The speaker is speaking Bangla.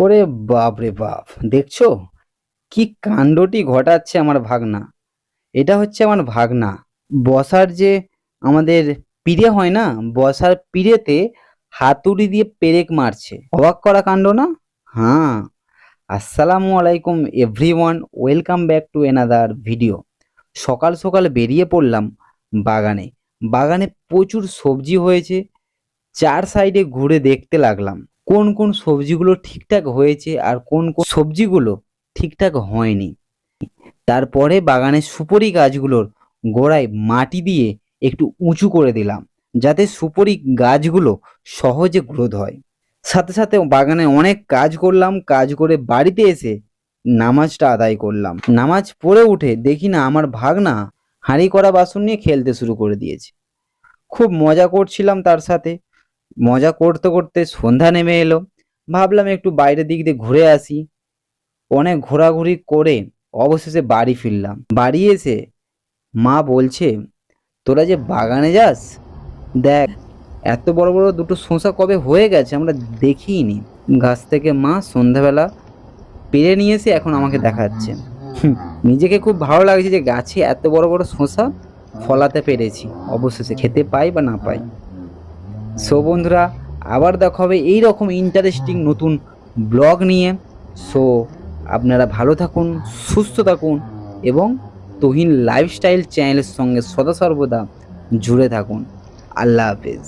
ওরে বাপ রে বাপ, দেখছ? কি কাণ্ডটি ঘটাচ্ছে আমার ভাগনা। এটা হচ্ছে আমার ভাগনা। বসার যে আমাদের পিড়ে হয় না, বসার পিড়েতে হাতুড়ি দিয়ে পেরেক মারছে। অবাক করা কাণ্ড না? হ্যাঁ। আসসালামু আলাইকুম everyone, welcome back to another video. সকাল সকাল বেরিয়ে পড়লাম বাগানে। বাগানে প্রচুর সবজি হয়েছে। চার সাইডে ঘুরে দেখতে লাগলাম। কোন কোন সবজিগুলো ঠিকঠাক হয়েছে আর কোন কোন সবজিগুলো ঠিকঠাক হয়নি। তারপরে বাগানের সুপরি গাছগুলোর গোড়ায় মাটি দিয়ে একটু উঁচু করে দিলাম, যাতে সুপরি গাছগুলো সহজে গ্রোথ হয়। সাথে সাথে বাগানে অনেক কাজ করলাম, কাজ করে বাড়িতে এসে নামাজটা আদায় করলাম। নামাজ পড়ে উঠে দেখি না আমার ভাগনা হাঁড়ি করা বাসন নিয়ে খেলতে শুরু করে দিয়েছে। খুব মজা করছিলাম তার সাথে। মজা করতে করতে সন্ধ্যা নেমে এলো। ভাবলাম একটু বাইরের দিক দিয়ে ঘুরে আসি। অনেক ঘোরাঘুরি করে অবশেষে বাড়ি ফিরলাম। বাড়ি এসে মা বলছে, তোরা যে বাগানে যাস? দেখ, এত বড় বড় দুটো শসা কবে হয়ে গেছে আমরা দেখিনি। গাছ থেকে মা সন্ধ্যাবেলা পেরে নিয়ে এসে এখন আমাকে দেখাচ্ছে। নিজেকে খুব ভালো লাগছে যে গাছে এত বড় বড় শসা ফলাতে পেরেছি। অবশেষে খেতে পাই বা না পাই। সো বন্ধুরা, আবার দেখা হবে এই রকম ইন্টারেস্টিং নতুন ব্লগ নিয়ে। সো আপনারা ভালো থাকুন, সুস্থ থাকুন এবং তহিন লাইফস্টাইল চ্যানেলের সঙ্গে সদা সর্বদা জুড়ে থাকুন। আল্লাহ হাফেজ।